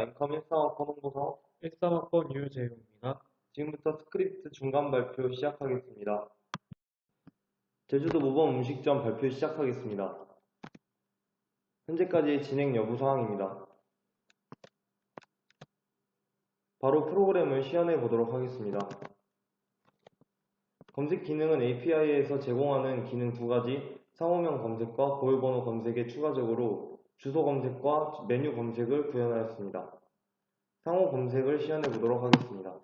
엠컴 1사학번 홍보서 13학번 유재용입니다. 지금부터 스크립트 중간 발표 시작하겠습니다. 제주도 모범 음식점 발표 시작하겠습니다. 현재까지의 진행 여부 사항입니다. 바로 프로그램을 시연해 보도록 하겠습니다. 검색 기능은 API에서 제공하는 기능 두 가지, 상호명 검색과 고유번호 검색에 추가적으로 주소 검색과 메뉴 검색을 구현하였습니다. 상호 검색을 시연해 보도록 하겠습니다.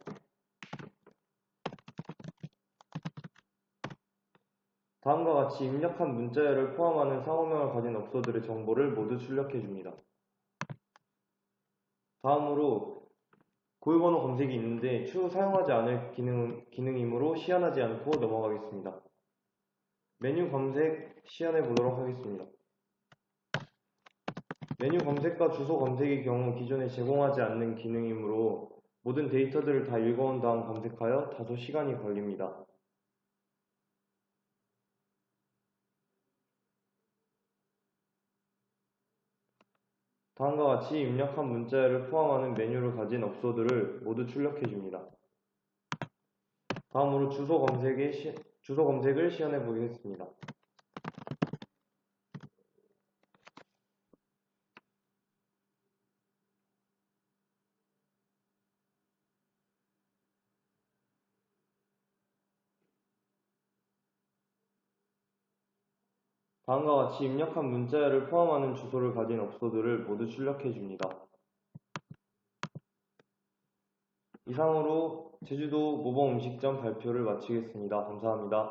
다음과 같이 입력한 문자열을 포함하는 상호명을 가진 업소들의 정보를 모두 출력해 줍니다. 다음으로 고유번호 검색이 있는데 추후 사용하지 않을 기능, 기능이므로 시연하지 않고 넘어가겠습니다. 메뉴 검색 시연해 보도록 하겠습니다. 메뉴 검색과 주소 검색의 경우 기존에 제공하지 않는 기능이므로 모든 데이터들을 다 읽어온 다음 검색하여 다소 시간이 걸립니다. 다음과 같이 입력한 문자열을 포함하는 메뉴를 가진 업소들을 모두 출력해 줍니다. 다음으로 주소 검색의 시, 주소 검색을 시연해 보겠습니다. 다음과 같이 입력한 문자열을 포함하는 주소를 가진 업소들을 모두 출력해 줍니다. 이상으로 제주도 모범 음식점 발표를 마치겠습니다. 감사합니다.